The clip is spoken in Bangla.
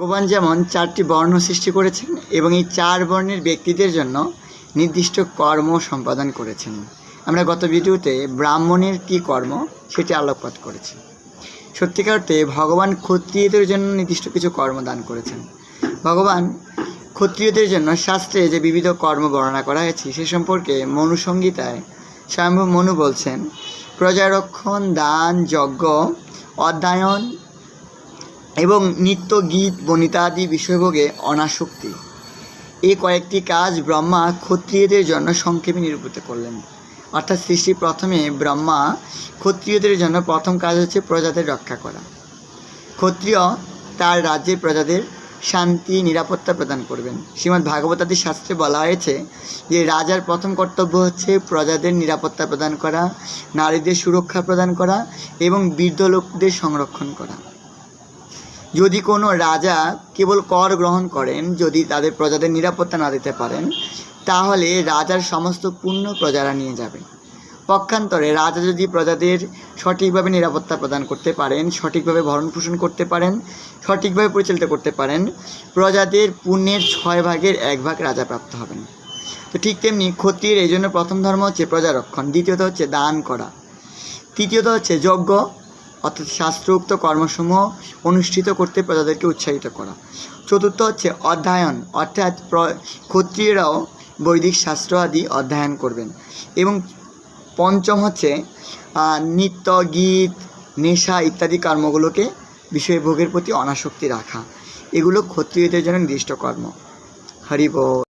ভগবান যেমন চারটি বর্ণ সৃষ্টি করেছেন এবং এই চার বর্ণের ব্যক্তিদের জন্য নির্দিষ্ট কর্ম সম্পাদন করেছেন। আমরা গত ভিডিওতে ব্রাহ্মণের কি কর্ম সেটি আলোকপাত করেছি। সত্যিকার অর্থে ভগবান ক্ষত্রিয়দের জন্য নির্দিষ্ট কিছু কর্ম দান করেছেন। ভগবান ক্ষত্রিয়দের জন্য শাস্ত্রে যে বিবিধ কর্ম বর্ণনা করা হয়েছে, সে সম্পর্কে মনুসংগীতায় স্বয়ম্ভু মনু বলছেন, প্রজারক্ষণ, দান, যজ্ঞ, অধ্যয়ন এবং নিত্য গীত বনিতাদি বিষয়ভোগে অনাসক্তি। এই কয়েকটি কাজ ব্রহ্মা ক্ষত্রিয়দের জন্য সংক্ষেপে নিরূপিত করলেন। অর্থাৎ সৃষ্টি প্রথমে ব্রহ্মা ক্ষত্রিয়দের জন্য প্রথম কাজ হচ্ছে প্রজাদের রক্ষা করা। ক্ষত্রিয় তার রাজ্যের প্রজাদের শান্তি, নিরাপত্তা প্রদান করবেন। শ্রীমদ্ ভাগবতাদি শাস্ত্রে বলা হয়েছে যে, রাজার প্রথম কর্তব্য হচ্ছে প্রজাদের নিরাপত্তা প্রদান করা, নারীদের সুরক্ষা প্রদান করা এবং বৃদ্ধ লোকদের সংরক্ষণ করা। যদি কোনো রাজা কেবল কর গ্রহণ করেন, যদি তাদের প্রজাদের নিরাপত্তা না দিতে পারেন, তাহলে রাজার সমস্ত পুণ্য প্রজারা নিয়ে যাবে পক্ষান্তরে রাজা যদি প্রজাদের সঠিকভাবে নিরাপত্তা প্রদান করতে পারেন, সঠিকভাবে ভরণ পোষণ করতে পারেন, সঠিকভাবে পরিচালিত করতে পারেন, প্রজাদের পুণ্যের ছয় ভাগের এক ভাগ রাজা প্রাপ্ত হবেন। তো ঠিক তেমনি ক্ষতির এই জন্য প্রথম ধর্ম হচ্ছে প্রজারক্ষণ, দ্বিতীয়ত হচ্ছে দান করা। তৃতীয়ত হচ্ছে যজ্ঞ। অর্থাৎ শাস্ত্রোক্ত কর্মসমূহ অনুষ্ঠিত করতে প্রজাদেরকে উৎসাহিত করা। চতুর্থ হচ্ছে অধ্যয়ন, অর্থাৎ ক্ষত্রিয়রাও বৈদিক শাস্ত্র আদি অধ্যয়ন করবেন। এবং পঞ্চম হচ্ছে নৃত্য, গীত, নেশা ইত্যাদি কর্মগুলোকে বিষয়ভোগের প্রতি অনাসক্তি রাখা। এগুলো ক্ষত্রিয়দের জন্য নির্দিষ্ট কর্ম। হরিব